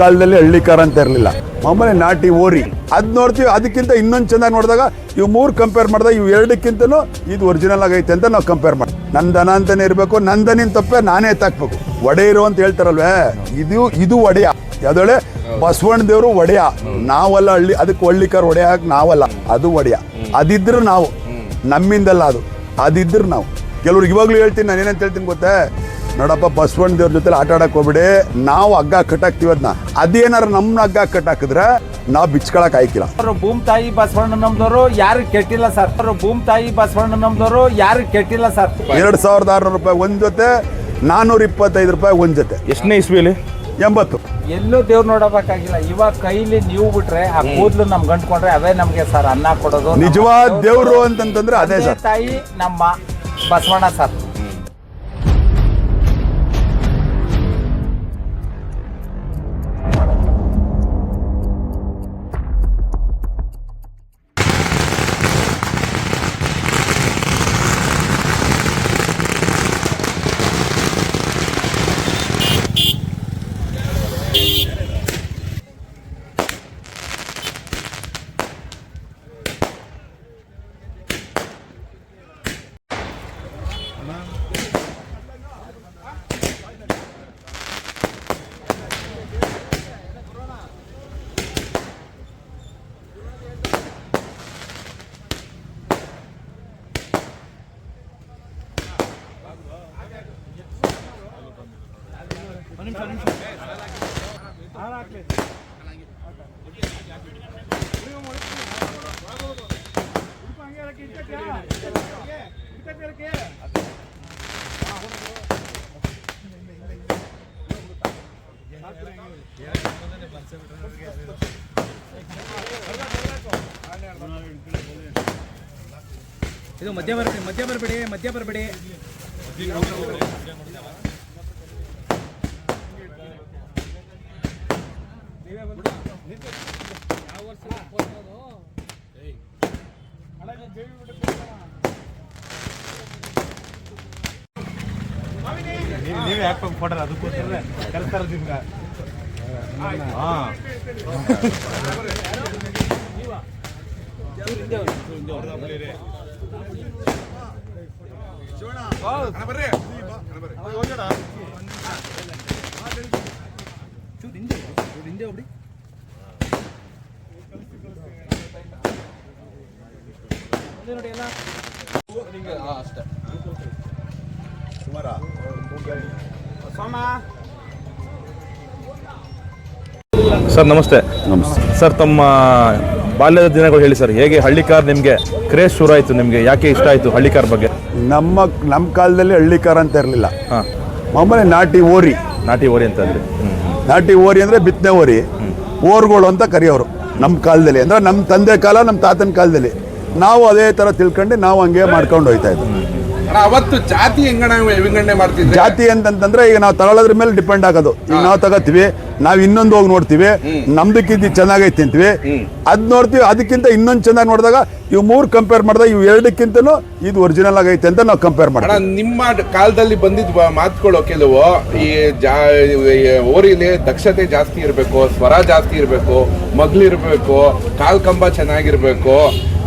ಕಾಲದಲ್ಲಿ ಹಳ್ಳಿಕಾರ ಅಂತ ಇರಲಿಲ್ಲ. ಮಾಮೂಲಿ ನಾಟಿ ಓರಿ. ಅದ್ ನೋಡ್ತೀವಿ, ಅದಕ್ಕಿಂತ ಇನ್ನೊಂದು ಚೆನ್ನಾಗಿ ನೋಡಿದಾಗ ಇವು ಮೂರು ಕಂಪೇರ್ ಮಾಡಿದಾಗ ಇವು ಎರಡಕ್ಕಿಂತಲೂ ಇದು ಒರಿಜಿನಲ್ ಆಗೈತೆ ಅಂತ ನಾವು ಕಂಪೇರ್ ಮಾಡಿ ನನ್ನ ದನ ಅಂತಾನೆ ಇರಬೇಕು ನನ್ನ ದನಿನ ತಪ್ಪೆ ನಾನೇ ಎತ್ತಾಕ್ಬೇಕು ಒಡೆಯರು ಅಂತ ಹೇಳ್ತಾರಲ್ವೇ? ಇದು ಇದು ಒಡೆಯ. ಯಾವ್ದೊಳೆ ಬಸವಣ್ಣ ದೇವರು ಒಡೆಯ. ನಾವಲ್ಲ ಹಳ್ಳಿ, ಅದಕ್ಕೆ ಹಳ್ಳಿ ಕಾರ್ ಒಡೆಯಕ್ಕೆ ನಾವಲ್ಲ. ಅದು ಒಡೆಯ. ಅದಿದ್ರು ನಾವು. ನಮ್ಮಿಂದಲ್ಲ ಅದು. ಅದಿದ್ರು ನಾವು. ಕೆಲವ್ರು ಇವಾಗ್ಲೂ ಹೇಳ್ತೀನಿ, ನಾನು ಏನಂತ ಹೇಳ್ತೀನಿ ಗೊತ್ತೇ? ನೋಡಪ್ಪ ಬಸವಣ್ಣ ದೇವ್ರ ಜೊತೆ ಆಟ ಆಡಕ್ ಹೋಗ್ಬಿಡಿ. ನಾವು ಹಗ್ಗ ಕಟ್ಟಾಕ್ತಿವಿ ಅದನ್ನ ಅದೇನಾರ ನಮ್ಮನ್ನ ಹಗ್ಗ ಕಟ್ಟಾಕಿದ್ರೆ ನಾವು ಬಿಚ್ಕೊಳಕ್ ಆಯ್ಕಿಲ್ಲ. ಅವರು ಭೂಮ್ ತಾಯಿ ಬಸವಣ್ಣ ನಮ್ದವರು ಯಾರು ಕೆಟ್ಟಿಲ್ಲ ಸರ್. ಅವರು ಭೂಮ್ ತಾಯಿ ಬಸವಣ್ಣ ನಮ್ದವರು ಯಾರು ಕೆಟ್ಟಿಲ್ಲ ಸರ್. ಎರಡ್ ಸಾವಿರದ ಆರ್ನೂರು ರೂಪಾಯಿ ಒಂದ್ ಜೊತೆ ನಾನೂರ ಇಪ್ಪತ್ತೈದು ರೂಪಾಯಿ ಒಂದ್ ಜೊತೆ. ಎಷ್ಟನೇ ಇಸ್ವಿಲಿ? ಎಂಬತ್ತು. ಎಲ್ಲೂ ದೇವ್ರು ನೋಡಬೇಕಾಗಿಲ್ಲ. ಇವಾಗ ಕೈಲಿ ನೀವು ಬಿಟ್ರೆ ಆ ಕೂದಲು ನಮ್ ಗಂಟ್ಕೊಂಡ್ರೆ ಅವೇ ನಮ್ಗೆ ಸರ್ ಅನ್ನ ಕೊಡೋದು. ನಿಜವಾದ ದೇವ್ರು ಅಂತಂದ್ರೆ ಅಂತಂತಂದ್ರೆ ಅದೇ ಸರ್. ತಾಯಿ ನಮ್ಮ ಬಸವಣ್ಣ ಸರ್. ಇದು ಮಧ್ಯ ಬರಬೇಡಿ ಮಧ್ಯ ಬರಬೇಡಿ ಮಧ್ಯ ಬರಬೇಡಿ. ನೀವೇ ಯಾಕೆ ಕೊಡ್ರ ಅದಕ್ಕೋಸ್ಕರ ಕಲ್ತಾರದಿಂದ ಚೂರು ಹಿಂದೆ ಚೂರು ಹಿಂದೆ ಅದೇ ನೋಡಿ ಎಲ್ಲ ಸರ್ ನಮಸ್ತೆ. ನಮಸ್ತೆ. ಸರ್ ತಮ್ಮ ಬಾಲ್ಯದ ದಿನಗಳು ಹೇಳಿ ಸರ್ ಹೇಗೆ ಹಳ್ಳಿ ಕಾರ್ ನಿಮಗೆ ಕ್ರೇಜ್ ಶುರು ಆಯಿತು ನಿಮಗೆ ಯಾಕೆ ಇಷ್ಟ ಆಯಿತು ಹಳ್ಳಿ ಕಾರ್ ಬಗ್ಗೆ? ನಮ್ಮ ನಮ್ಮ ಕಾಲದಲ್ಲಿ ಹಳ್ಳಿ ಕಾರ್ ಅಂತ ಇರಲಿಲ್ಲ. ಹಾಂ. ಮಾಮೂಲಿ ನಾಟಿ ಓರಿ. ನಾಟಿ ಓರಿ ಅಂತ ಅಂದ್ರಿ ನಾಟಿ ಓರಿ ಅಂದ್ರೆ ಬಿತ್ತನೆ ಓರಿ. ಓರ್ಗಳು ಅಂತ ಕರೆಯೋರು ನಮ್ಮ ಕಾಲದಲ್ಲಿ. ಅಂದ್ರೆ ನಮ್ಮ ತಂದೆ ಕಾಲ ನಮ್ಮ ತಾತನ ಕಾಲದಲ್ಲಿ. ನಾವು ಅದೇ ತರ ತಿಳ್ಕೊಂಡು ನಾವು ಹಂಗೆ ಮಾಡ್ಕೊಂಡು ಹೋಯ್ತಾ ಇದ್ವಿ. ಅವತ್ತು ಜಾತಿ ವಿಂಗಡಣೆ ಮಾಡ್ತಿದ್ರೆ? ಜಾತಿ ಅಂತಂತಂದ್ರೆ ಈಗ ನಾವು ತಗೊಳ್ಳೋದ್ರ ಮೇಲೆ ಡಿಪೆಂಡ್ ಆಗೋದು. ಈಗ ನಾವು ತಗೋತೀವಿ ನಾವು ಇನ್ನೊಂದು ಹೋಗಿ ನೋಡ್ತೀವಿ ನಮ್ದಕ್ಕಿಂತ ಚೆನ್ನಾಗೈತಿ ಅಂತೀವಿ. ಅದ್ ನೋಡ್ತೀವಿ ಅದಕ್ಕಿಂತ ಇನ್ನೊಂದು ಚೆನ್ನಾಗಿ ನೋಡಿದಾಗ ಇವು ಮೂರು ಕಂಪೇರ್ ಮಾಡಿದಾಗ ಇವು ಎರಡಕ್ಕಿಂತನೂ ಇದು ಒರಿಜಿನಲ್ ಆಗೈತೆ ಅಂತ ನಾವು ಕಂಪೇರ್ ಮಾಡೋಣ ಮಾಡ್ತೀವಿ. ನಿಮ್ಮ ಕಾಲದಲ್ಲಿ ಬಂದಿದ್ ಮಾತುಗಳು ಕೆಲವು ಈ ಜಾ ಓರಿಲಿ ದಕ್ಷತೆ ಜಾಸ್ತಿ ಇರಬೇಕು ಸ್ವರ ಜಾಸ್ತಿ ಇರಬೇಕು ಮಗ್ಲಿರ್ಬೇಕು ಕಾಲ್ ಕಂಬ ಚೆನ್ನಾಗಿರ್ಬೇಕು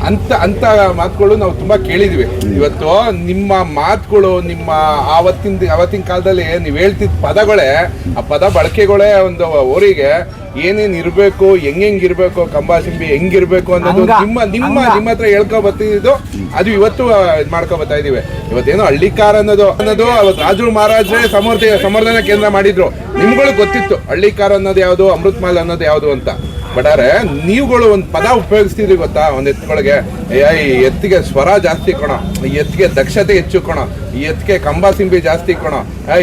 ಅಂತ ಅಂತ ಮಾತುಗಳು ನಾವು ತುಂಬಾ ಕೇಳಿದ್ವಿ. ಇವತ್ತು ನಿಮ್ಮ ಮಾತುಗಳು ನಿಮ್ಮ ಆವತ್ತಿನ ಅವತ್ತಿನ ಕಾಲದಲ್ಲಿ ನೀವು ಹೇಳ್ತಿದ್ದ ಪದಗಳೇ ಆ ಪದ ಬಳಕೆಗಳೇ ಒಂದು ಊರಿಗೆ ಏನೇನ್ ಇರ್ಬೇಕು ಹೆಂಗ್ ಇರ್ಬೇಕು ಕಂಬ ಸಿಂಬಿ ಹೆಂಗಿರ್ಬೇಕು ಅನ್ನೋದು ನಿಮ್ಮ ನಿಮ್ಮ. ನಿಮ್ಮ ಹತ್ರ ಹೇಳ್ಕೊ ಬರ್ತಿದ್ದು ಅದು ಇವತ್ತು ಇದು ಇದ್ ಮಾಡ್ಕೊ ಬರ್ತಾ ಇದೀವಿ. ಇವತ್ತೇನೋ ಹಳ್ಳಿಕಾರ ಅನ್ನೋದು ಅನ್ನೋದು ಅವತ್ತು ರಾಜರು ಮಹಾರಾಜರೇ ಸಮರ್ಥ ಸಮರ್ಧನ ಕೇಂದ್ರ ಮಾಡಿದ್ರು. ನಿಮ್ಗಳು ಗೊತ್ತಿತ್ತು ಹಳ್ಳಿಕಾರ ಅನ್ನೋದು ಯಾವುದು ಅಮೃತ್ ಮಾಲ್ ಅನ್ನೋದು ಯಾವುದು ಅಂತ. ಬಟ್ ಆದ್ರೆ ನೀವುಗಳು ಒಂದು ಪದ ಉಪಯೋಗಿಸ್ತಿದ್ರಿ ಗೊತ್ತಾ? ಒಂದ್ ಎತ್ತುಗಳಿಗೆ. ಈ ಎತ್ತಿಗೆ ಸ್ವರ ಜಾಸ್ತಿ ಕೊಣ. ಈ ಎತ್ತಿಗೆ ದಕ್ಷತೆ ಹೆಚ್ಚು ಕೊಣ. ಈ ಎತ್ತಿಗೆ ಕಂಬ ಸಿಂಬಿ ಜಾಸ್ತಿ ಕೊಣ.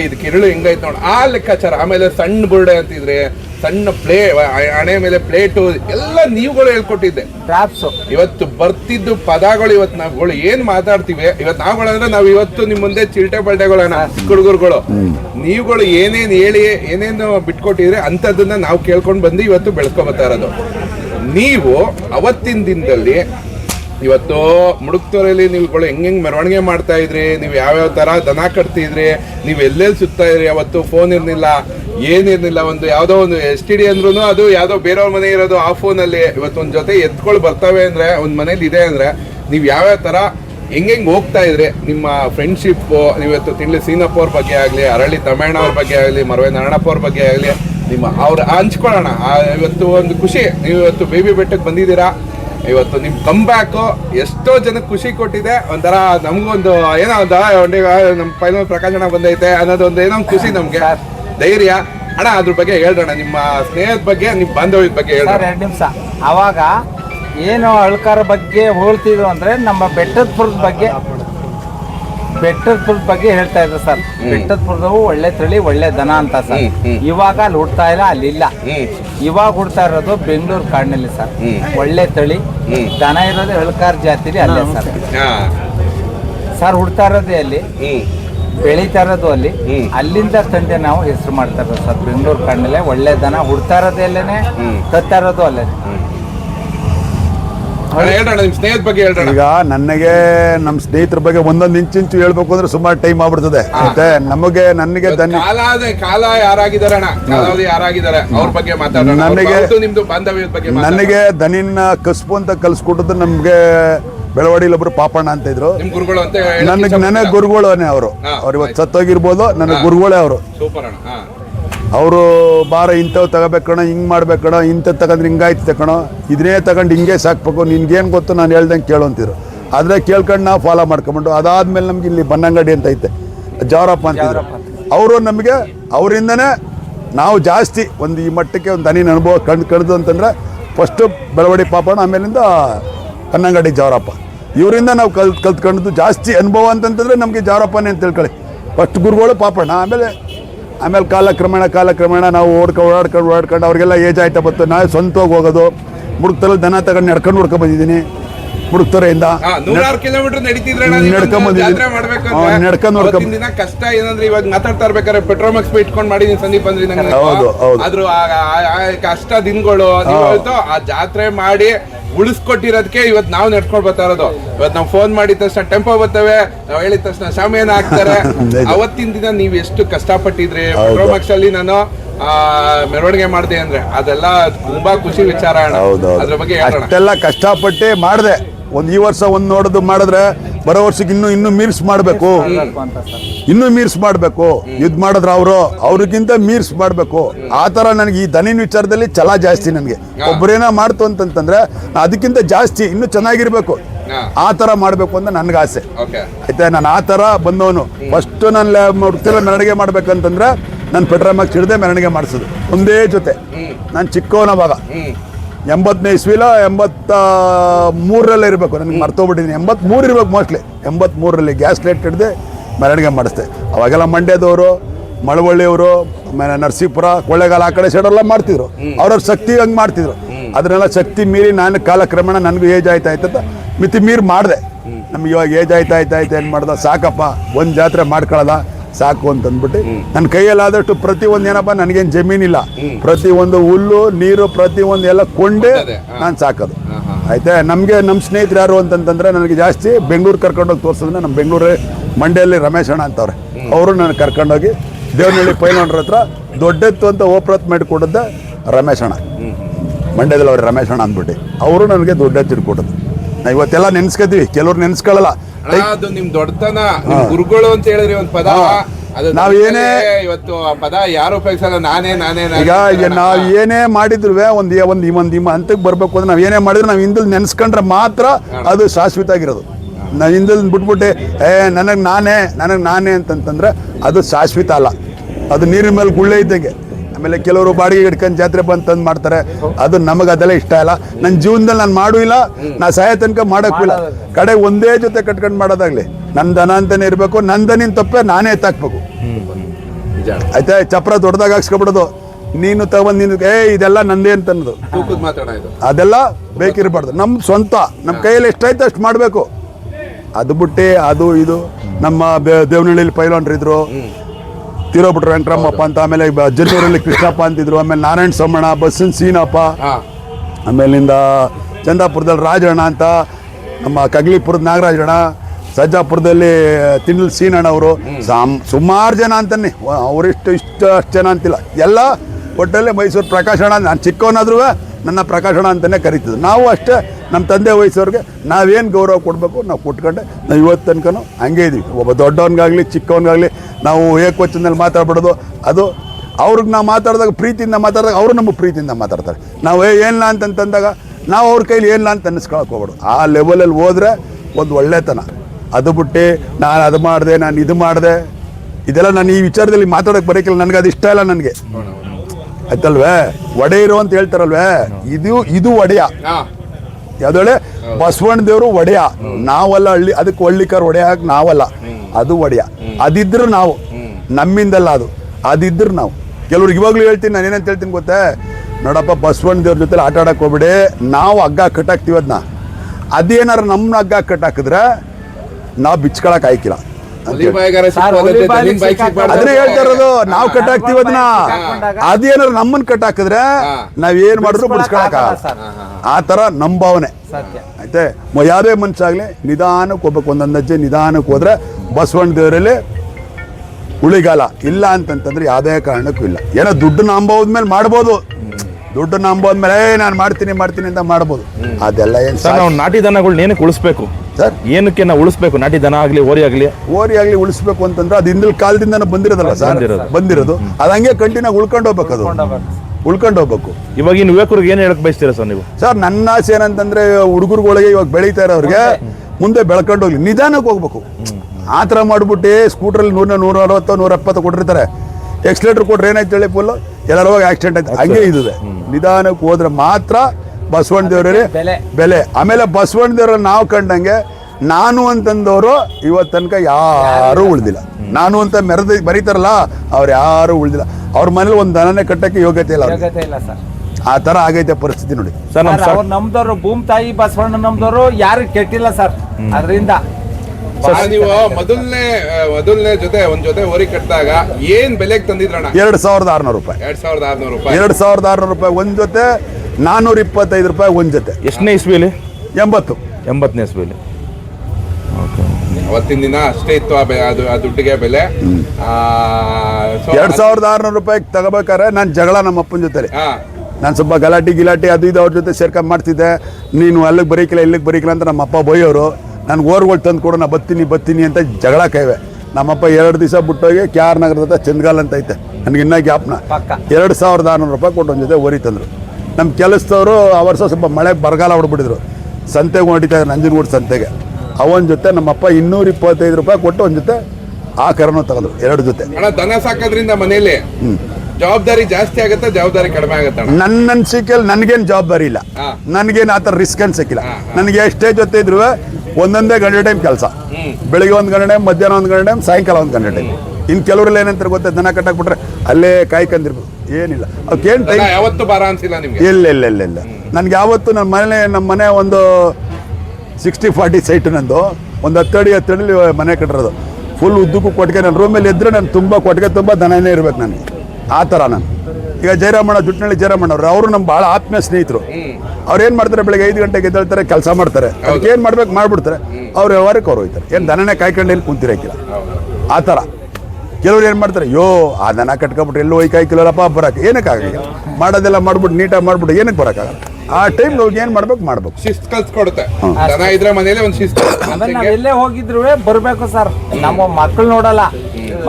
ಇದು ಕಿರುಳು ಹಿಂಗೈತೆ ನೋಡ. ಆ ಲೆಕ್ಕಾಚಾರ. ಆಮೇಲೆ ಸಣ್ಣ ಬುರುಡೆ ಅಂತಿದ್ರಿ ಸಣ್ಣ ಪ್ಲೇ ಹಣೆ ಮೇಲೆ ಪ್ಲೇಟು ಎಲ್ಲ ನೀವುಗಳು ಹೇಳ್ಕೊಟ್ಟಿದ್ದೆ. ಟ್ರಾಪ್ಸ್ ಇವತ್ತು ಬರ್ತಿದ್ದು ಪದಗಳು ಇವತ್ತು ನಾವುಗಳು ಏನ್ ಮಾತಾಡ್ತೀವಿ ಇವತ್ತು ನಾವುಗಳಂದ್ರೆ ನಾವು ಇವತ್ತು ನಿಮ್ ಮುಂದೆ ಚಿಲ್ಟೆ ಪಲ್ಟೆಗಳನ್ನ ಹುಡುಗರುಗಳು ನೀವುಗಳು ಏನೇನ್ ಹೇಳಿ ಏನೇನು ಬಿಟ್ಕೊಟ್ಟಿದ್ರೆ ಅಂತದನ್ನ ನಾವು ಕೇಳ್ಕೊಂಡು ಬಂದು ಇವತ್ತು ಬೆಳ್ಕೊ ಬರ್ತಾ ಇರೋದು. ನೀವು ಅವತ್ತಿನ ದಿನದಲ್ಲಿ ಇವತ್ತು ಮುಡುಕ್ತೋರಲ್ಲಿ ನೀವುಗಳು ಹೆಂಗೆ ಹೆಂಗ್ ಮೆರವಣಿಗೆ ಮಾಡ್ತಾ ಇದ್ರಿ? ನೀವು ಯಾವ್ಯಾವ ಥರ ದನ ಕಟ್ತಿದ್ರಿ? ನೀವು ಎಲ್ಲೆಲ್ಲಿ ಸುತ್ತಾ ಇದ್ರಿ? ಅವತ್ತು ಫೋನ್ ಇರಲಿಲ್ಲ ಏನಿರಲಿಲ್ಲ ಒಂದು ಯಾವುದೋ ಒಂದು ಎಸ್ ಟಿ ಡಿ ಅಂದ್ರೂ ಅದು ಯಾವುದೋ ಬೇರೆಯವ್ರ ಮನೆ ಇರೋದು ಆ ಫೋನಲ್ಲಿ ಇವತ್ತು ಒಂದು ಜೊತೆ ಎತ್ಕೊಳ್ಳಿ ಬರ್ತವೆ ಅಂದರೆ, ಒಂದು ಮನೇಲಿ ಇದೆ ಅಂದರೆ, ನೀವು ಯಾವ್ಯಾವ ಥರ ಹೆಂಗ್ ಹೆಂಗ್ ಹೋಗ್ತಾ ಇದ್ರಿ? ನಿಮ್ಮ ಫ್ರೆಂಡ್ಶಿಪ್ಪು ಇವತ್ತು ತಿಂಡಿ ಸೀನಪ್ಪ ಅವ್ರ ಬಗ್ಗೆ ಆಗಲಿ ಅರಳಿ ತಮ್ಮಣ್ಣ ಅವ್ರ ಬಗ್ಗೆ ಆಗಲಿ, ಮರವೆ ನಾರಾಯಣಪ್ಪ ಅವ್ರ ಬಗ್ಗೆ ಆಗಲಿ, ನಿಮ್ಮ ಅವ್ರು ಹಂಚ್ಕೊಳ್ಳೋಣ. ಇವತ್ತು ಒಂದು ಖುಷಿ. ನೀವು ಇವತ್ತು ಬೇಬಿ ಬೆಟ್ಟಕ್ಕೆ ಬಂದಿದ್ದೀರಾ? ಇವತ್ತು ನಿಮ್ ಕಮ್ ಬ್ಯಾಕ್ ಎಷ್ಟೋ ಜನಕ್ಕೆ ಖುಷಿ ಕೊಟ್ಟಿದೆ. ಒಂಥರ ನಮ್ಗೊಂದು ಏನೋ ಒಂದು ನಮ್ಮ ಫೈನಲ್ ಪ್ರಕಾಶನ ಬಂದೈತೆ ಅನ್ನೋದೊಂದು ಏನೋ ಒಂದು ಖುಷಿ ನಮ್ಗೆ. ಧೈರ್ಯ. ಅಣ್ಣ ಅದ್ರ ಬಗ್ಗೆ ಹೇಳೋಣ ನಿಮ್ಮ ಸ್ನೇಹದ ಬಗ್ಗೆ ನಿಮ್ಮ ಬಾಂಧವ್ಯದ ಬಗ್ಗೆ ಸರ್ ಹೇಳ್ರಣ ಎರಡು ನಿಮಿಷ. ಅವಾಗ ಏನು ಅಳ್ಕಾರ ಬಗ್ಗೆ ಹೋಳ್ತಿದ್ರು ಅಂದ್ರೆ ನಮ್ಮ ಬೆಟ್ಟದ ಬಗ್ಗೆ ಬೆಟ್ಟದ ಪುರದ ಬಗ್ಗೆ ಹೇಳ್ತಾ ಇದ್ರು ಸರ್. ಬೆಟ್ಟದಪುರದವು ಒಳ್ಳೆ ತಳಿ ಒಳ್ಳೆ ದನ ಅಂತ ಸರ್. ಇವಾಗ ಅಲ್ಲಿ ಹುಡ್ತಾ ಇಲ್ಲ ಅಲ್ಲಿಲ್ಲ. ಇವಾಗ ಹುಡ್ತಾ ಇರೋದು ಬೆಂಗಳೂರು ಕಾಡಿನಲ್ಲಿ ಸರ್. ಒಳ್ಳೆ ತಳಿ. ದನ ಇರೋದು ಎಳ್ಕಾರ್ ಜಾತಿಲಿ ಅಲ್ಲೇ ಸರ್. ಹಾ. ಸರ್ ಹುಡ್ತಾ ಇರೋದೇ ಅಲ್ಲಿ. ಬೆಳೀತಾ ಇರೋದು ಅಲ್ಲಿ. ಅಲ್ಲಿಂದ ತಂದೆ ನಾವು ಹೆಸರು ಮಾಡ್ತಾ ಇರೋದು ಸರ್ ಬೆಂಗಳೂರು ಕಾಡಿನಲ್ಲೇ. ಒಳ್ಳೆ ದನ ಹುಡ್ತಾ ಇರೋದೇ ಅಲ್ಲೇನೆ. ತತ್ತಾ ಇರೋದು ಅಲ್ಲೇ ಬಗ್ಗೆ ಈಗ ನನಗೆ ನಮ್ಮ ಸ್ನೇಹಿತರ ಬಗ್ಗೆ ಒಂದೊಂದು ಇಂಚಿಂಚು ಹೇಳ್ಬೇಕು ಅಂದ್ರೆ ಸುಮಾರು ಟೈಮ್ ಆಗ್ಬಿಡ್ತದೆ ಮತ್ತೆ ನಮಗೆ ನನಗೆ ಧನ್ಯ ಕಾಲ ಕಾಲ ಯಾರಾಗಿದ್ದಾರೆ ಅಣ್ಣ? ಕಾಲಾವಧಿ ಯಾರಾಗಿದ್ದಾರೆ? ಅವ್ರ ಬಗ್ಗೆ ಮಾತಾಡೋಣ. ನನಗೆ- ಅವ್ರ್ದು ನಿಮ್ದು ಬಾಂಧವ್ಯದ ಬಗ್ಗೆ ಮಾತಾಡೋಣ. ನನಗೆ ದನಿನ ಕಸ್ಬು ಅಂತ ಕಲ್ಸ್ಕೊಟ್ಟದ್ದು ನಮಗೆ ಬೆಳವಾಡಿಲಿ ಒಬ್ರು ಪಾಪಣ್ಣ ಅಂತ ಇದ್ರು. ನಿಮ್ ಗುರುಗಳು ಅಂತ ಹೇಳಕ್ ನನಗೆ? ನನಗೆ ಗುರುಗಳೇ ಅವರು. ಅವ್ರು ಇವತ್ತು ಸತ್ತೋಗಿರ್ಬೋದು ನನಗೆ ಗುರುಗಳೇ ಅವರು. ಸೂಪರ್ ಅಣ್ಣ ಹಾ. ಅವರು ಬಾರ ಇಂಥವು ತಗೋಬೇಕಣ ಹಿಂಗೆ ಮಾಡ್ಬೇಕಣ ಇಂಥದ್ದು ತಗೊಂಡ್ರೆ ಹಿಂಗಾಯ್ತು ತಕಣ ಇದನ್ನೇ ತಗೊಂಡು ಹಿಂಗೆ ಸಾಕ್ಬೇಕು. ನಿನ್ಗೇನು ಗೊತ್ತು ನಾನು ಹೇಳ್ದಂಗೆ ಕೇಳು ಅಂತಿದ್ರು. ಆದರೆ ಕೇಳ್ಕೊಂಡು ನಾವು ಫಾಲೋ ಮಾಡ್ಕೊಂಬಿಟ್ಟು ಅದಾದ್ಮೇಲೆ ನಮ್ಗೆ ಇಲ್ಲಿ ಬನ್ನಂಗಡಿ ಅಂತ ಐತೆ. ಜವರಪ್ಪ ಅಂತಿದ್ರು. ಅವರು ನಮಗೆ ಅವರಿಂದನೇ ನಾವು ಜಾಸ್ತಿ ಒಂದು ಈ ಮಟ್ಟಕ್ಕೆ ಒಂದು ದನಿನ ಅನುಭವ ಕಂಡು ಕಳೆದು ಅಂತಂದರೆ ಫಸ್ಟು ಬೆಳವಡಿ ಪಾಪಣ ಆಮೇಲಿಂದ ಕನ್ನಂಗಡಿ ಜವರಪ್ಪ ಇವರಿಂದ ನಾವು ಕಲ್ ಕಲ್ತ್ಕೊಂಡದ್ದು ಜಾಸ್ತಿ ಅನುಭವ ಅಂತಂತಂದರೆ ನಮಗೆ ಜವರಪ್ಪನೇ ಅಂತ ತಿಳ್ಕೊಳ್ಳಿ. ಫಸ್ಟ್ ಗುರುಗಳು ಪಾಪಣ್ಣ ಆಮೇಲೆ ಆಮೇಲೆ ಕಾಲಕ್ರಮೇಣ ಕಾಲಕ್ರಮೇಣ ನಾವು ಓಡ್ಕೊಂಡು ಓಡಾಡ್ಕೊಂಡು ಓಡಾಡ್ಕೊಂಡು ಅವರಿಗೆಲ್ಲ ಏಜ್ ಆಯ್ತಾ ಬತ್ತು ನಾವೇ ಸ್ವಂತವಾಗಿ ಹೋಗೋದು ಮುಡುಕ್ತಲ್ಲಿ ದನ ತಗೊಂಡು ನಡ್ಕೊಂಡು ಬಂದಿದ್ದೀನಿ. ಮುಡುಕ್ತೊರೆಯಿಂದ ಹಾ, ನೂರಾರು ಕಿಲೋಮೀಟರ್ ನಡೀತಿದ್ರೆ ಕಷ್ಟ ಏನಂದ್ರೆ ಇವಾಗ ಮಾತಾಡ್ತಾ ಇರ್ಬೇಕಾದ್ರೆ ಪೆಟ್ರೋಲ್ ಮಾಕ್ಸ್ ಇಟ್ಕೊಂಡ್ ಮಾಡಿದೀನಿ ಸಂದೀಪ್ ಅಂದ್ರೆ ಹೌದು, ಹೌದು. ಆದ್ರೂ ಆ- ಕಷ್ಟ ದಿನಗಳು ಆ ಜಾತ್ರೆ ಮಾಡಿ ಉಳಿಸ್ಕೊಟ್ಟಿರೋದಕ್ಕೆ ಇವತ್ತು ನಾವು ನಡ್ಕೊಂಡ್ ಬರ್ತಾ ಇರೋದು. ಇವತ್ತು ನಾವು ಫೋನ್ ಮಾಡಿದ ತಕ್ಷಣ ಟೆಂಪೋ ಬರ್ತವೆ ನಾವು ಹೇಳಿದ ತಕ್ಷಣ ಶಾಮಿಯಾನ ಹಾಕ್ತಾರೆ. ಅವತ್ತಿನ ದಿನ ನೀವು ಎಷ್ಟು ಕಷ್ಟಪಟ್ಟಿದ್ರಿ? ಪೆಟ್ರೋಲ್ ಮಾಕ್ಸ್ ಅಲ್ಲಿ ನಾನು ಆ, ಮೆರವಣಿಗೆ ಮಾಡಿದೆ ಅಂದ್ರೆ ಅದೆಲ್ಲ ತುಂಬಾ ಖುಷಿ ವಿಚಾರ ಅಣ್ಣ. ಅದ್ರ ಬಗ್ಗೆ ಅಷ್ಟೆಲ್ಲ ಕಷ್ಟಪಟ್ಟು ಮಾಡಿದೆ. ಒಂದು ಈ ವರ್ಷ ಒಂದು ನೋಡೋದು ಮಾಡಿದ್ರೆ ಬರೋ ವರ್ಷಕ್ಕೆ ಇನ್ನೂ ಇನ್ನೂ ಮೀರ್ಸ್ ಮಾಡಬೇಕು. ಇನ್ನೂ ಮೀರ್ಸ್ ಮಾಡಬೇಕು. ಇದು ಮಾಡಿದ್ರೆ ಅವರು ಅವ್ರಿಗಿಂತ ಮೀರ್ಸ್ ಮಾಡಬೇಕು. ಆ ಥರ ನನಗೆ ಈ ದನಿನ ವಿಚಾರದಲ್ಲಿ ಛಲ ಜಾಸ್ತಿ ನನಗೆ. ಒಬ್ಬರೇನ ಮಾಡ್ತು ಅಂತಂತಂದ್ರೆ ಅದಕ್ಕಿಂತ ಜಾಸ್ತಿ ಇನ್ನೂ ಚೆನ್ನಾಗಿರ್ಬೇಕು. ಆ ಥರ ಮಾಡಬೇಕು ಅಂತ ನನಗೆ ಆಸೆ. ಆಯ್ತಾ? ನಾನು ಆ ಥರ ಬಂದವನು. ಫಸ್ಟ್ ನಾನು ಹುಡ್ತಿರ ಮೆರವಣಿಗೆ ಮಾಡ್ಬೇಕಂತಂದ್ರೆ ನಾನು ಪೆಟ್ರೋಲ್ ಮಾರ್ಕ್ಸ್ ಹಿಡ್ದೆ ಮೆರವಣಿಗೆ ಮಾಡಿಸೋದು ಒಂದೇ ಜೊತೆ. ನಾನು ಚಿಕ್ಕವನವಾಗ. ಎಂಬತ್ತನೇ ಇಸ್ವಿಲ ಎಂಬತ್ತ ಮೂರರಲ್ಲೇ ಇರಬೇಕು. ನನಗೆ ಮರ್ತೋಗ್ಬಿಟ್ಟಿದ್ದೀನಿ ಎಂಬತ್ತ್ಮೂರು ಇರಬೇಕು ಮೋಸ್ಟ್ಲಿ ಎಂಬತ್ತ್ಮೂರರಲ್ಲಿ ಗ್ಯಾಸ್ ಲೈಟ್ ಹಿಡ್ದೆ ಮೆರವಣಿಗೆ ಮಾಡಿಸ್ದೆ. ಅವಾಗೆಲ್ಲ ಮಂಡ್ಯದವರು ಮಳವಳ್ಳಿಯವರು ಆಮೇಲೆ ನರಸೀಪುರ ಕೊಳ್ಳೇಗಾಲ ಆ ಕಡೆ ಸೈಡೆಲ್ಲ ಮಾಡ್ತಿದ್ರು. ಅವ್ರವ್ರ ಶಕ್ತಿ ಹಂಗೆ ಮಾಡ್ತಿದ್ರು. ಅದನ್ನೆಲ್ಲ ಶಕ್ತಿ ಮೀರಿ ನಾನು ಕಾಲಕ್ರಮೇಣ ನನಗೂ ಏಜ್ ಆಯ್ತಾ ಆಯ್ತಂತ ಮಿತಿ ಮೀರಿ ಮಾಡಿದೆ. ನಮ್ಗೆ ಇವಾಗ ಏಜ್ ಆಯ್ತಾ ಆಯ್ತಾ ಆಯ್ತು ಏನು ಮಾಡ್ದೆ? ಸಾಕಪ್ಪ. ಒಂದು ಜಾತ್ರೆ ಮಾಡ್ಕೊಳ್ಳೋದ ಸಾಕು ಅಂತ ಅಂದ್ಬಿಟ್ಟು ನನ್ನ ಕೈಯಲ್ಲಾದಷ್ಟು ಪ್ರತಿ ಒಂದು ಏನಪ್ಪ ನನಗೇನು ಜಮೀನಿಲ್ಲ. ಪ್ರತಿ ಒಂದು ಹುಲ್ಲು ನೀರು ಪ್ರತಿ ಒಂದು ಎಲ್ಲ ಕೊಂಡೇ ನಾನು ಸಾಕೋದು. ಆಯ್ತಾ? ನಮಗೆ ನಮ್ಮ ಸ್ನೇಹಿತರು ಯಾರು ಅಂತಂತಂದ್ರೆ ನನಗೆ ಜಾಸ್ತಿ ಬೆಂಗಳೂರು ಕರ್ಕೊಂಡೋಗಿ ತೋರಿಸೋದ್ರೆ ನಮ್ಮ ಬೆಂಗಳೂರು ಮಂಡ್ಯಲ್ಲಿ ರಮೇಶ್ ಅಣ್ಣ ಅಂತವ್ರೆ. ಅವರು ನಾನು ಕರ್ಕೊಂಡೋಗಿ ದೇವನಹಳ್ಳಿ ಪೈಲೋಂಡ್ರ ಹತ್ರ ದೊಡ್ಡೆತ್ತು ಅಂತ ಓಪ್ರತ್ ಮಾಡಿಕೊಡದ್ದೆ ರಮೇಶ್ ಅಣ್ಣ. ಮಂಡ್ಯದಲ್ಲಿ ಅವ್ರು ರಮೇಶ್ ಅಣ್ಣ ಅಂದ್ಬಿಟ್ಟು. ಅವರು ನನಗೆ ದೊಡ್ಡೆತ್ತು ಇಟ್ಕೊಟ್ಟದ್ದು ನಾ ಇವತ್ತೆಲ್ಲ ನೆನೆಸ್ಕೊತೀವಿ. ಕೆಲವ್ರು ನೆನ್ಸ್ಕೊಳ್ಳಲ್ಲ ಅದು ನಿಮ್ ದೊಡ್ಡತನ ಗುರುಗಳು ಅಂತ ಹೇಳಿದ್ರೆ ಒಂದು ಪದ. ಅದು ನಾವ್ ಏನೇ- ಇವತ್ತು ಆ ಪದ ಯಾರು ಉಪಯೋಗಿಸಲ್ಲ ನಾನೇ ನಾನೇ ನಾನೇ ಈಗ ಈಗ. ನಾವು ಏನೇ ಮಾಡಿದ್ರು ಒಂದು ಒಂದು ಒಂದು ಈ ಹಂತಕ್ಕೆ ಬರಬೇಕು ಅಂದ್ರೆ ನಾವು ಏನೇ ಮಾಡಿದ್ರು ನಾವು ಹಿಂದಲ್ಲಿ ನೆನೆಸ್ಕೊಂಡ್ರೆ ಮಾತ್ರ ಅದು ಶಾಶ್ವತ ಆಗಿರೋದು ನಾವು ಹಿಂದಲ್ಲಿ ಬಿಟ್ಬಿಟ್ಟೆ ಏ ನನಗೆ ನಾನೇ ನನಗೆ ನಾನೇ ಅಂತಂತಂದ್ರೆ ಅದು ಶಾಶ್ವತ ಅಲ್ಲ. ಅದು ನೀರಿನ ಮೇಲೆ ಗುಳ್ಳೆ ಇದ್ದಂಗೆ. ಆಮೇಲೆ ಕೆಲವರು ಬಾಡಿಗೆ ಹಿಡ್ಕೊಂಡು ಜಾತ್ರೆ ಬಂದು ತಂದು ಮಾಡ್ತಾರೆ. ಅದು ನಮಗೆ ಅದೆಲ್ಲ ಇಷ್ಟ ಇಲ್ಲ. ನನ್ನ ಜೀವನದಲ್ಲಿ ನಾನು ಮಾಡೂ ಇಲ್ಲ. ನಾ ಸಹಾಯ ತನಕ ಮಾಡೋಕ್ಕೂ ಇಲ್ಲ. ಕಡೆ ಒಂದೇ ಜೊತೆ ಕಟ್ಕೊಂಡು ಮಾಡೋದಾಗ್ಲಿ. ನನ್ನ ದನ ಅಂತಾನೆ ಇರಬೇಕು ನನ್ನ ದನಿನ ತಪ್ಪೆ ನಾನೇ ಎತ್ತಾಕ್ಬೇಕು. ನಿಜ ಆಯ್ತಾ? ಚಪ್ರ ದೊಡ್ಡದಾಗ ಹಾಕ್ಸ್ಕೊಬಿಡೋದು. ನೀನು ತಗೊಂಡ್ ನೀನು, ಏ, ಇದೆಲ್ಲ ನಂದೇ ಅಂತ ಅನ್ನೋದು. ಅದೆಲ್ಲ ಬೇಕಿರಬಾರ್ದು. ನಮ್ಮ ಸ್ವಂತ. ನಮ್ಮ ಕೈಯಲ್ಲಿ ಎಷ್ಟಾಯ್ತು ಅಷ್ಟು ಮಾಡಬೇಕು. ಅದು ಬಿಟ್ಟು, ಅದು ಇದು. ನಮ್ಮ ದೇವನಹಳ್ಳಿಲಿ ಪೈಲಾನ್ರು ಇದ್ರು ತಿರೋಬಿಟ್ರು ವೆಂಕಟರಮ್ಮಪ್ಪ ಅಂತ ಆಮೇಲೆ ಜನ್ನೂರಲ್ಲಿ ಕೃಷ್ಣಪ್ಪ ಅಂತಿದ್ರು ಆಮೇಲೆ ನಾರಾಯಣ ಸೋಮಣ್ಣ ಬಸ್ಸಿನ ಸೀನಪ್ಪ ಆಮೇಲಿಂದ ಚಂದಾಪುರದಲ್ಲಿ ರಾಜಣ್ಣ ಅಂತ ನಮ್ಮ ಕಗ್ಲಿಪುರದ ನಾಗರಾಜಣ್ಣ ಸಜ್ಜಾಪುರದಲ್ಲಿ ತಿಂಡ್ಲ್ ಸೀನಣ್ಣ ಅವರು ಸುಮಾರು ಜನ ಅಂತಾನೆ ಅವರಿಷ್ಟು ಇಷ್ಟು ಅಷ್ಟು ಜನ ಅಂತಿಲ್ಲ. ಎಲ್ಲ ಒಟ್ಟಲ್ಲಿ ಮೈಸೂರು ಪ್ರಕಾಶಣ ನಾನು ಚಿಕ್ಕವನಾದ್ರೂ ನನ್ನ ಪ್ರಕಾಶಣ ಅಂತಲೇ ಕರಿತಿದ್ದು ನಾವು ಅಷ್ಟೇ ನಮ್ಮ ತಂದೆ ವಯಸ್ಸವ್ರಿಗೆ ನಾವೇನು ಗೌರವ ಕೊಡಬೇಕು ನಾವು ಕೊಟ್ಕೊಂಡೆ ನಾವು ಇವತ್ತು ತನಕನೂ ಹಂಗೆ ಇದ್ದೀವಿ ಒಬ್ಬ ದೊಡ್ಡವನಿಗಾಗಲಿ ಚಿಕ್ಕವನಿಗಾಗಲಿ ನಾವು ಏಕವಚನದಲ್ಲಿ ಮಾತಾಡ್ಬಿಡೋದು ಅದು ಅವ್ರಿಗೆ ನಾವು ಮಾತಾಡಿದಾಗ ಪ್ರೀತಿಯಿಂದ ಮಾತಾಡಿದಾಗ ಅವರು ನಮಗೆ ಪ್ರೀತಿಯಿಂದ ಮಾತಾಡ್ತಾರೆ. ನಾವು ಏ ಏನಿಲ್ಲ ಅಂತಂತಂದಾಗ ನಾವು ಅವ್ರ ಕೈಲಿ ಏನಿಲ್ಲ ಅಂತ ಅನ್ನಿಸ್ಕೊಳಕ್ಕೆ ಹೋಗ್ಬೇಡು ಆ ಲೆವೆಲಲ್ಲಿ ಹೋದರೆ ಒಂದು ಒಳ್ಳೆತನ. ಅದು ಬಿಟ್ಟು ನಾನು ಅದು ಮಾಡಿದೆ ನಾನು ಇದು ಮಾಡಿದೆ ಇದೆಲ್ಲ ನಾನು ಈ ವಿಚಾರದಲ್ಲಿ ಮಾತಾಡೋಕೆ ಬರೋಕ್ಕಿಲ್ಲ ನನಗೆ ಅದು ಇಷ್ಟ ಇಲ್ಲ ನನಗೆ. ಆಯ್ತಲ್ವೇ? ಒಡೆಯರು ಅಂತ ಹೇಳ್ತಾರಲ್ವೇ? ಇದು ಇದು ಒಡೆಯ. ಹಾ. ಯಾವ್ದೊಳೆ ಬಸವಣ್ಣ ದೇವರು ಒಡೆಯ. ನಾವಲ್ಲ ಹಳ್ಳಿ ಅದಕ್ಕೆ ಹಳ್ಳಿಕಾರ ಒಡೆಯ ನಾವಲ್ಲ. ಅದು ಒಡೆಯ. ಅದಿದ್ರು ನಾವು. ನಮ್ಮಿಂದಲ್ಲ ಅದು. ಅದಿದ್ರು ನಾವು. ಕೆಲವ್ರಿಗೆ ಇವಾಗಲೂ ಹೇಳ್ತೀನಿ ನಾನು ಏನಂತ ಹೇಳ್ತೀನಿ ಗೊತ್ತೇ? ನೋಡಪ್ಪ ಬಸವಣ್ಣ ದೇವ್ರ ಜೊತೆ ಆಟ ಆಡಕ್ಕೆ ಹೋಗ್ಬಿಡಿ. ನಾವು ಹಗ್ಗ ಕಟ್ಟಾಕ್ತೀವಿ ಅದನ್ನ ಅದೇನಾರು ನಮ್ಮನ್ನ ಹಗ್ಗ ಕಟ್ಟಾಕಿದ್ರೆ ನಾವು ಬಿಚ್ಕೊಳಕ್ ಆಯ್ಕಿಲ್ಲ. ಅದ್ರೆ ಹೇಳ್ತಾ ಇರೋದು ನಾವು ಕಟ್ ಕಟ್ಟಾಕ್ತೀವಿ ಅದನ್ನ ಅದೇನಾರು ನಮ್ಮನ್ನ ಕಟ್ಟಾಕಿದ್ರೆ ಹಾಕಿದ್ರೆ ನಾವ್ ಏನ್ ಮಾಡಿದ್ರು ಬಿಡಿಸ್ಕೊಳಕ ಆ ತರ ನಮ್ ಭಾವನೆ. ಮ- ಯಾವುದೇ ಮನುಷ್ಯ ಆಗಲಿ ನಿಧಾನಕ್ಕೆ ಹೋಗ್ಬೇಕು. ಒಂದೊಂದು ಹೆಜ್ಜೆ ನಿಧಾನಕ್ಕೆ ಹೋದ್ರೆ ಬಸವಣ್ಣ ದೇವರಲ್ಲಿ ಉಳಿಗಾಲ ಇಲ್ಲ ಅಂತಂತಂದ್ರೆ ಯಾವುದೇ ಕಾರಣಕ್ಕೂ ಇಲ್ಲ. ಏನೋ ದುಡ್ಡು ನಂಬೋದ ಮೇಲೆ ಮಾಡ್ಬೋದು. ದುಡ್ಡು ನಂಬೋದ ಮೇಲೆ ಏ ನಾನು ಮಾಡ್ತೀನಿ ಮಾಡ್ತೀನಿ ಅಂತ ಮಾಡ್ಬೋದು. ಅದೆಲ್ಲ ಏನು ಸರ್ ನಾವು ನಾಟಿ ದನಗಳನ್ನ ಏನಕ್ಕೆ ಉಳಿಸ್ಬೇಕು? ಸರ್? ಏನಕ್ಕೆ ನಾವು ಉಳಿಸ್ಬೇಕು? ನಾಟಿ ದನ ಆಗಲಿ ಓರಿ ಆಗಲಿ? ಓರಿ ಆಗಲಿ ಉಳಿಸ್ಬೇಕು ಅಂತಂದ್ರೆ ಅದು ಹಿಂದಿನ ಕಾಲದಿಂದನೇ ಬಂದಿರೋದಲ್ಲ ಸರ್? ಬಂದಿರೋದು. ಬಂದಿರೋದು. ಅದು ಹಂಗೆ ಕಂಟಿನ್ಯೂ ಉಳ್ಕೊಂಡು ಹೋಗ್ಬೇಕು ಅದು. ಉಳ್ಕೊಂಡು ಹೋಗ್ಬೇಕು. ಇವಾಗಿನ ಯುವಕರಿಗೆ ಏನು ಹೇಳಕ್ ಬಯಸ್ತೀರಾ ಸರ್ ನೀವು? ಸರ್ ನನ್ನ ಆಸೆ ಏನಂತಂದ್ರೆ ಹುಡುಗರುಗಳಿಗೆ ಇವಾಗ ಬೆಳೀತಾ ಇರೋರಿಗೆ ಮುಂದೆ. ಬೆಳ್ಕೊಂಡು ಹೋಗ್ಲಿ. ನಿಧಾನಕ್ಕೆ ಹೋಗ್ಬೇಕು. ಆ ಥರ ಮಾಡ್ಬಿಟ್ಟು ಸ್ಕೂಟ್ರಲ್ಲಿ ನೂರ ನೂರ ಅರವತ್ತು ನೂರ ಎಪ್ಪತ್ತು ಕೊಟ್ಟಿರ್ತಾರೆ. ಎಕ್ಸ್ಲೇಟರ್ ಕೊಟ್ರೆ ಏನಾಯ್ತು ಹೇಳಿ ಫುಲ್ ಎಲ್ಲರೂ ಹೋಗಿ ಆಕ್ಸಿಡೆಂಟ್ ಆಯ್ತು. ಹಂಗೆ ಇದೆ ನಿಧಾನಕ್ಕೆ ಹೋದ್ರೆ ಮಾತ್ರ ಬಸವಣ್ಣ ದೇವರೇ ಬೆಲೆ. ಬೆಲೆ. ಆಮೇಲೆ ಬಸವಣ್ಣ ದೇವ್ರ ನಾವು ಕಂಡಂಗೆ ನಾನು ಅಂತಂದವರು ಇವತ್ತು ತನಕ ಯಾರೂ ಉಳಿದಿಲ್ಲ. ನಾನು ಅಂತ ಮೆರೆದ ಬರೀತಾರಲ್ಲ ಅವ್ರು ಯಾರೂ ಉಳ್ದಿಲ್ಲ. ಅವ್ರ ಮನೇಲಿ ಒಂದು ದನನೇ ಕಟ್ಟಕ್ಕೆ ಯೋಗ್ಯತೆ ಇಲ್ಲ ಅವ್ರಿಗೆ. ಯೋಗ್ಯತೆ ಇಲ್ಲ ಸರ್. ಆ ಥರ ಆಗೈತೆ ಪರಿಸ್ಥಿತಿ ನೋಡಿ. ಸರ್ ನಮ್ಮ ಸರ್, ಅವ್ರು ನಮ್ದವ್ರು ಭೂಮ್ ತಾಯಿ ಬಸವಣ್ಣ ನಮ್ದವ್ರು ಯಾರು ಕೆಟ್ಟಿಲ್ಲ ಸರ್. ಅದರಿಂದ. ನೀವು ಮೊದಲನೇ ಮೊದಲನೇ ಜೊತೆ ಒಂದ್ ಜೊತೆ ಓರಿ ಕಟ್ಟಿದಾಗ ಏನ್ ಬೆಲೆಗೆ ತಂದಿದ್ರಣ್ಣ? ಎರಡು ಸಾವಿರದ ಆರುನೂರು ರೂಪಾಯಿ. ಎರಡ್ ಸಾವಿರದ ಆರ್ನೂರು ರೂಪಾಯಿ. ಎರಡು ಸಾವಿರದ ಆರುನೂರು ರೂಪಾಯಿ ಒಂದು ಜೊತೆ ನಾನ್ನೂರ ಇಪ್ಪತ್ತೈದು ರೂಪಾಯಿ ಒಂದು ಜೊತೆ. ಎಷ್ಟನೇ ಇಸ್ವಿಲಿ? ಎಂಬತ್ತು. ಎಂಬತ್ತನೇ ಇಸ್ವಿಲಿ. ಅವತ್ತಿನ ದಿನ ಅಷ್ಟೇ ಇತ್ತು ಆ ಬೆ- ಅದು ಆ ದುಡ್ಡಿಗೆ ಬೆಲೆ. ಆ, so ಎರಡು ಸಾವಿರದ ಆರುನೂರು ರೂಪಾಯಿ ತಗೋಬೇಕಾದ್ರೆ ನಾನು ಜಗಳ ನಮ್ಮ ಅಪ್ಪನ ಜೊತೆ ಹಾ. ನಾನು ಸ್ವಲ್ಪ ಗಲಾಟೆ ಗಿಲಾಟಿ ಅದು ಇದು ಅವ್ರ ಜೊತೆ ಸೇರ್ಕೊಂಡು ಮಾಡ್ತಿದ್ದೆ. ನೀನು ಅಲ್ಲಿಗೆ ಬರೀಕಿಲ್ಲ ಇಲ್ಲಿಗೆ ಬರೀಕಿಲ್ಲ ಅಂತ ನಮ್ಮ ಅಪ್ಪ ಬೈಯೋರು. ನಾನು ಓರ್ಗಳು ತಂದು ಕೊಡು ನಾ ಬತ್ತೀನಿ ಬತ್ತೀನಿ ಅಂತ ಜಗಳ ಕೈವೆ ನಮ್ಮಪ್ಪ ಎರಡು ದಿವಸ ಬಿಟ್ಟೋಗಿ ಕೆ ಆರ್ ನಗರದ ಹತ್ರ ಚಂದ್ಗಾಲ್ ಅಂತ ಐತೆ. ನನಗೆ ಇನ್ನೂ ಗ್ಯಾಪ್ನ ಪಕ್ಕ. ಎರಡು ಸಾವಿರದ ಆರುನೂರು ರೂಪಾಯಿ ಕೊಟ್ಟು ಒಂದು ಜೊತೆ ಓರಿ ತಂದರು. ನಮ್ಮ ಕೆಲಸದವರು ಆ ವರ್ಷ ಸ್ವಲ್ಪ ಮಳೆ ಬರಗಾಲ ಹೊಡ್ಬಿಟ್ಟಿದ್ರು ಸಂತೆಗೆ ಹೊಡಿತಾ ನಂಜನಗೂಡು ಸಂತೆಗೆ. ಅವನ ಜೊತೆ ನಮ್ಮಪ್ಪ ಇನ್ನೂರ ಇಪ್ಪತ್ತೈದು ರೂಪಾಯಿ ಕೊಟ್ಟು ಒಂದ್ ಜೊತೆ ಆ ಕರನೂ ತಗೊಂಡ್ರು ಎರಡು ಜೊತೆ. ಅಣ್ಣ ದನ ಸಾಕೋದ್ರಿಂದ ಮನೆಯಲ್ಲಿ ಜವಾಬ್ದಾರಿ ಜಾಸ್ತಿ ಆಗುತ್ತೆ? ಜವಾಬ್ದಾರಿ ಕಡಿಮೆ ಆಗುತ್ತೆ ನನ್ನ ಅನ್ಸಿಕೆಯಲ್ಲಿ ನನಗೇನು ಜವಾಬ್ದಾರಿ ಇಲ್ಲ. ನನಗೇನು ಆ ಥರ ರಿಸ್ಕ್ ಅನ್ಸಕ್ಕಿಲ್ಲ ನನಗೆ ಎಷ್ಟೇ ಜೊತೆ ಇದ್ರು ಒಂದೊಂದೇ ಗಂಟೆ ಟೈಮ್ ಕೆಲಸ. ಬೆಳಿಗ್ಗೆ ಒಂದು ಗಂಟೆ ಟೈಮ್ ಮಧ್ಯಾಹ್ನ ಒಂದು ಗಂಟೆ ಟೈಮ್ ಸಾಯಂಕಾಲ ಒಂದು ಗಂಟೆ ಟೈಮ್ ಇನ್ನು ಕೆಲವರೆಲ್ಲ ಏನಂತಾರೆ ಗೊತ್ತಾ? ದನ ಕಟ್ಟಾಕ್ಬಿಟ್ರೆ ಅಲ್ಲೇ ಕಾಯ್ಕೊಂಡಿರ್ಬೇಕು ಏನಿಲ್ಲ. ಅವಕ್ಕೇನು ಟೈಮ್ ಯಾವತ್ತು ಬಾರ ಅನ್ಸಿಲ್ಲ ನಿಮ್ಗೆ. ಇಲ್ಲ ಇಲ್ಲ ಇಲ್ಲ ಇಲ್ಲ. ನನಗೆ ಯಾವತ್ತು ನನ್ನ ಮನೆ ನಮ್ಮ ಮನೆ ಒಂದು ಸಿಕ್ಸ್ಟಿ ಫಾರ್ಟಿ ಸೈಟ್ ನಂದು. ಒಂದು ಹತ್ತಡಿ ಹತ್ತಡಿ ಮನೆ ಕಟ್ಟಿರೋದು. ಫುಲ್ ಉದ್ದಕ್ಕೂ ಕೊಟ್ಟಿಗೆ ನನ್ನ ರೂಮಲ್ಲಿ ಇದ್ದರೆ ನಾನು ತುಂಬ, ಕೊಟ್ಟಿಗೆ ತುಂಬ ದನನೇ ಇರ್ಬೇಕು ನನಗೆ ಆ ಥರ ನಾನು. ಈಗ ಜಯರಾಮಣ್ಣ ಜುಟ್ನಳ್ಳಿ ಜಯರಾಮಣ್ಣ ಅವರು ಅವರು ನಮ್ಮ ಭಾಳ ಆತ್ಮೀಯ ಸ್ನೇಹಿತರು. ಅವ್ರು ಏನು ಮಾಡ್ತಾರೆ, ಬೆಳಗ್ಗೆ ಐದು ಗಂಟೆಗೆ ಎದ್ದೇಳ್ತಾರೆ, ಕೆಲಸ ಮಾಡ್ತಾರೆ. ಅದಕ್ಕೆ ಏನು ಮಾಡ್ಬೇಕು, ಮಾಡಿಬಿಡ್ತಾರೆ. ಅವ್ರ ವ್ಯವಹಾರಕ್ಕೆ ಅವ್ರು ಹೋಯ್ತಾರೆ ಏನು ದನನೇ ಕಾಯ್ಕೊಂಡು ಏನು ಕುಂತಿರೋಕ್ಕಿಲ್ಲ ಆ ಥರ. ಕೆಲವ್ರು ಏನು ಮಾಡ್ತಾರೆ, ಯೋ, ಆ ದನ ಕಟ್ಕೊಬಿಟ್ರೆ ಎಲ್ಲೂ ಹೋಗಿ ಕಾಯ್ಕಿಲ್ಲಪ್ಪ ಬರಕ್ಕೆ ಏನಕ್ಕಾಗಲಿಲ್ಲ ಮಾಡೋದೆಲ್ಲ ಮಾಡ್ಬಿಟ್ಟು, ನೀಟಾಗಿ ಮಾಡ್ಬಿಟ್ಟು, ಏನಕ್ಕೆ ಬರೋಕ್ಕಾಗಲ್ಲ ಆ ಟೈಮ್ ಹೋಗಿ ಏನು ಮಾಡ್ಬೇಕು ಮಾಡ್ಬೇಕು. ಶಿಸ್ತು ಕಲ್ಸ್ಕೊಡುತ್ತೆ. ದನ ಇದ್ರೆ ಮನೇಲಿ ಒಂದ್ ಶಿಸ್ತು ಆಮೇಲೆ ನಾವ್ ಎಲ್ಲೇ ಹೋಗಿದ್ರು ಬರ್ಬೇಕು ಸರ್. ನಮ್ಮ ಮಕ್ಳು ನೋಡಲ್ಲ.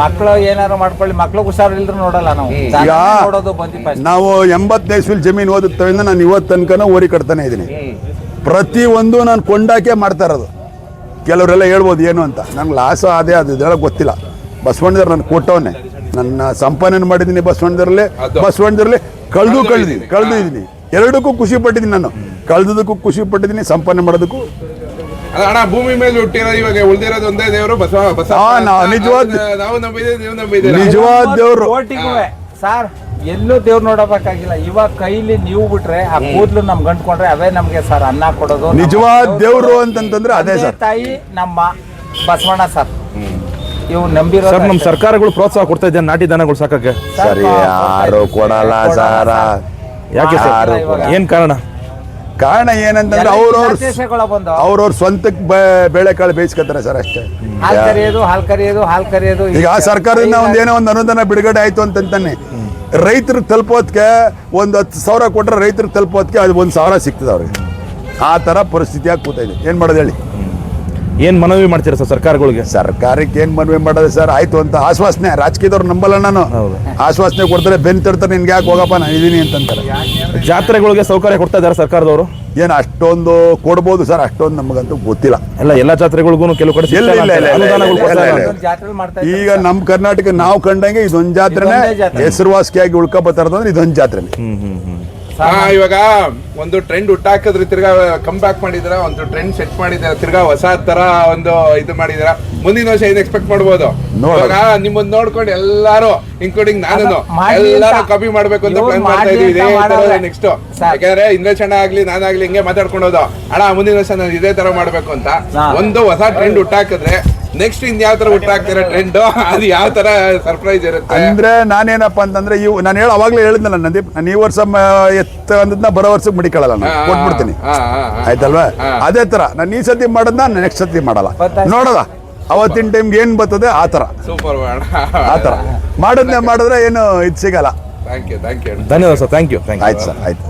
ಮಕ್ಳು ಏನಾರು ಮಾಡ್ಕೊಳ್ಳಿ ಮಕ್ಳು ಹುಷಾರಿಲ್ದ್ರು ನೋಡಲ್ಲ ನಾವು. ಈಗ ಜನ ನೋಡೋದು ಬಂದಿ ಫಸ್ಟ್ ನಾವು ಎಂಬತ್ತನೇ ಇಸ್ವಿಲ್ ಜಮೀನು ಓದುತ್ತವಿಂದ ನಾನು ಇವತ್ತು ತನಕನೂ ಓರಿ ಕಟ್ತಾನೆ ಇದ್ದೀನಿ ಪ್ರತಿ ಒಂದು ನಾನು ಕೊಂಡಾಕೆ ಮಾಡ್ತಾ ಇರೋದು. ಕೆಲವರೆಲ್ಲ ಹೇಳ್ಬೋದು ಏನು ಅಂತ. ನಂಗೆ ಲಾಸ ಅದೇ ಅದು ಇದೆಲ್ಲ ಗೊತ್ತಿಲ್ಲ. ಬಸವಣ್ಣದವ್ರು ನಾನು ಕೊಟ್ಟವನೆ. ನನ್ನ ಸಂಪಾದನೆ ಮಾಡಿದ್ದೀನಿ ಬಸವಣ್ಣದರಲ್ಲಿ. ಬಸವಣ್ಣದರಲ್ಲಿ ಕಳೆದು ಕಳ್ದು ಕಳೆದಿದ್ದೀನಿ ಕಳೆದು ಇದ್ದೀನಿ. ಎರಡಕ್ಕೂ ಖುಷಿ ಪಟ್ಟಿದ್ದೀನಿ ನಾನು. ಕಳೆದಕ್ಕೂ ಖುಷಿ ಪಟ್ಟಿದ್ದೀನಿ ಸಂಪನ್ನ ಮಾಡೋದಕ್ಕೂ. ಅಣ್ಣ ಭೂಮಿ ಮೇಲೆ ಹುಟ್ಟಿರೋ ಇವಾಗ ಉಳಿದಿರೋದು ಒಂದೇ ದೇವರು ಬಸವ ಬಸವ ಆ, ನಾ- ನಿಜವಾದ- ನಾವು- ನಂಬಿದ್ದೀವಿ ನೀವು ನಂಬಿದ್ದೀರಾ? ನಿಜವಾದ ದೇವರು. ಸರ್ ಎಲ್ಲೂ ದೇವ್ರು ನೋಡಬೇಕಾಗಿಲ್ಲ ಇವಾಗ ಕೈಲಿ ನೀವು ಬಿಟ್ರೆ ಆ ಕೂದಲು ನಮ್ಗೆ ಅಂಟ್ಕೊಂಡ್ರೆ ಅವೇ ನಮ್ಗೆ ಸರ್ ಅನ್ನ ಕೊಡೋದು. ನಿಜವಾದ ದೇವ್ರು ಅಂತಂತಂದ್ರೆ ಅದೇ ಸರ್. ತಾಯಿ ನಮ್ಮ ಬಸವಣ್ಣ ಸರ್. ಇವ್ ನಂಬಿರೋ ಸರ್ ನಮ್ಮ ಸರ್ಕಾರಗಳು ಪ್ರೋತ್ಸಾಹ ಕೊಡ್ತಾ ಇದ್ದಾರೆ ನಾಟಿ ದನಗಳು ಸಾಕಕ್ಕೆ. ಸರಿ ಯಾರು ಕೊಡಲ್ಲ ಸಾರ. ಯಾಕೆ ಸರ್? ಏನ್ ಕಾರಣ? ಕಾರಣ ಏನಂತಂದ್ರೆ ಅವ್ರವ್ರ ದೇಶಗಳ ಬಂದು. ಅವ್ರವ್ರ ಸ್ವಂತಕ್ಕೆ ಬೇಳೆಕಾಳು ಬೇಯಿಸ್ಕೊತಾರೆ ಸರ್ ಅಷ್ಟೇ. ಹಾಲ್ ಕರಿಯೋದು ಹಾಲ್ ಕರಿಯೋದು ಹಾಲ್ ಕರಿಯೋದು ಈಗ ಆ ಸರ್ಕಾರದಿಂದ ಒಂದು ಏನೋ ಒಂದು ಅನುದಾನ ಬಿಡುಗಡೆ ಆಯ್ತು ಅಂತಂತಾನೆ. ರೈತರಿಗೆ ತಲುಪೋದ್ಕೆ ಒಂದು ಹತ್ತು ಸಾವಿರ ಕೊಟ್ರೆ ರೈತರಿಗೆ ತಲುಪೋದ್ಕೆ ಅದು ಒಂದು ಸಾವಿರ ಸಿಗ್ತದೆ ಅವ್ರಿಗೆ. ಆ ಥರ ಪರಿಸ್ಥಿತಿಯಾಗಿ ಕೂತೈತೆ ಏನು ಮಾಡೋದು ಹೇಳಿ? ಏನ್ ಮನವಿ ಮಾಡ್ತೀರಾ ಸರ್ ಸರ್ಕಾರಗಳಿಗೆ? ಸರ್ಕಾರಕ್ಕೆ ಏನು ಮನವಿ ಮಾಡೋದು ಸರ್? ಆಯ್ತು ಅಂತ ಆಶ್ವಾಸನೆ. ರಾಜಕೀಯದವ್ರು ನಂಬಲ್ಲ ನಾನು. ಆಶ್ವಾಸನೆ ಕೊಡ್ತಾರೆ ಬೆನ್ ತಡ್ತಾರೆ ನಿನ್ಗೆ ಯಾಕೆ ಹೋಗಪ್ಪ ನಾನು ಇದೀನಿ ಅಂತಂತಾರೆ. ಜಾತ್ರೆಗಳಿಗೆ ಸೌಕರ್ಯ ಕೊಡ್ತಾ ಇದ್ದಾರೆ ಸರ್ಕಾರದವರು? ಏನು ಅಷ್ಟೊಂದು ಕೊಡ್ಬೋದು ಸರ್ ಅಷ್ಟೊಂದು ನಮಗಂತೂ ಗೊತ್ತಿಲ್ಲ. ಎಲ್ಲ ಎಲ್ಲಾ ಜಾತ್ರೆಗಳಿಗೂ ಕೆಲವು ಕಡೆ ಜಾತ್ರೆ ಈಗ ನಮ್ಮ ಕರ್ನಾಟಕ ನಾವು ಕಂಡಂಗೆ ಇದೊಂದು ಜಾತ್ರೆನೇ ಜಾತ್ರೆ. ಹೆಸರುವಾಸಿಯಾಗಿ ಉಳ್ಕೊಬತ್ತಾರ ಅಂದ್ರೆ ಇದೊಂದು ಜಾತ್ರೆನೇ. ಹ್ಮ್ ಹ್ಮ್ ಹ್ಮ್. ಹಾ ಇವಾಗ ಒಂದು ಟ್ರೆಂಡ್ ಹುಟ್ಟಾಕಿದ್ರೆ ತಿರ್ಗಾ ಕಮ್ ಬ್ಯಾಕ್ ಮಾಡಿದ್ರ ಒಂದು ಟ್ರೆಂಡ್ ಸೆಟ್ ಮಾಡಿದಾರೆ ತಿರ್ಗಾ ಹೊಸ ತರ ಒಂದು ಇದು ಮಾಡಿದ್ರ ಮುಂದಿನ ವರ್ಷ ಏನ್ ಎಕ್ಸ್ಪೆಕ್ಟ್ ಮಾಡ್ಬೋದು. ಇವಾಗ ನಿಮ್ಮನ್ನ ನೋಡ್ಕೊಂಡು ಎಲ್ಲಾರು ಇನ್ಕ್ಲೂಡಿಂಗ್ ನಾನು ಎಲ್ಲಾರು. ಕಾಪಿ ಮಾಡ್ಬೇಕು ಅಂತ ಪ್ಲಾನ್ ಮಾಡ್ತಾ ಇದೀವಿ. ನೆಕ್ಸ್ಟ್ ಯಾಕಂದ್ರೆ ಅಣ್ಣ ಆಗ್ಲಿ ನಾನಾಗ್ಲಿ ಹಿಂಗೆ ಮಾತಾಡ್ಕೊಂಡೋದು ಅಣ್ಣ ಮುಂದಿನ ವರ್ಷ ನಾನು ಇದೇ ತರ ಮಾಡ್ಬೇಕು ಅಂತ. ಒಂದು ಹೊಸ ಟ್ರೆಂಡ್ ಹುಟ್ಟಾಕಿದ್ರೆ ನೆಕ್ಸ್ಟ್ ಇನ್ ಯಾವ ತರ ಹುಟ್ಟಾಕ್ತಿರೋ ಟ್ರೆಂಡ್ ಅದು ಯಾವ ತರ ಸರ್ಪ್ರೈಸ್ ಇರುತ್ತೆ? ಅಂದ್ರೆ ನಾನೇನಪ್ಪ ಅಂತಂದ್ರೆ ಇವು ನಾನು ಹೇಳ ಅವಾಗ್ಲೇ ಹೇಳಿದ್ನಲ್ಲ ನಂದೀಪ್ ನಾನು ಈ ವರ್ಷ ಎತ್ತ ಅಂದದ್ನ ಬರೋ ವರ್ಷಕ್ಕೆ ಮುಡಿಕೊಳ್ಳಲ್ಲ ನಾನು. ಕೊಟ್ಬಿಡ್ತೀನಿ. ಹಾ, ಹಾ, ಹಾ. ಆಯ್ತಲ್ವಾ? ಅದೇ ತರ ನಾನು ಈ ಸತಿ ಮಾಡೋದನ್ನ ನೆಕ್ಸ್ಟ್ ಸತಿ ಮಾಡಲ್ಲ. ನೋಡಲ್ಲ ನೋಡೋದ? ಅವತ್ತಿನ ಟೈಮ್ಗೆ ಏನ್ ಬರ್ತದೆ ಆ ತರ. ಸೂಪರ್ ಆ ತರ. ಮಾಡೋದನ್ನೇ ಮಾಡಿದ್ರೆ ಏನು ಇದು ಸಿಗಲ್ಲ. ಥ್ಯಾಂಕ್ ಯು ಥ್ಯಾಂಕ್ ಯು ಧನ್ಯವಾದ sir thank you thank you ಆಯ್ತು ಸರ್ ಆಯ್ತು.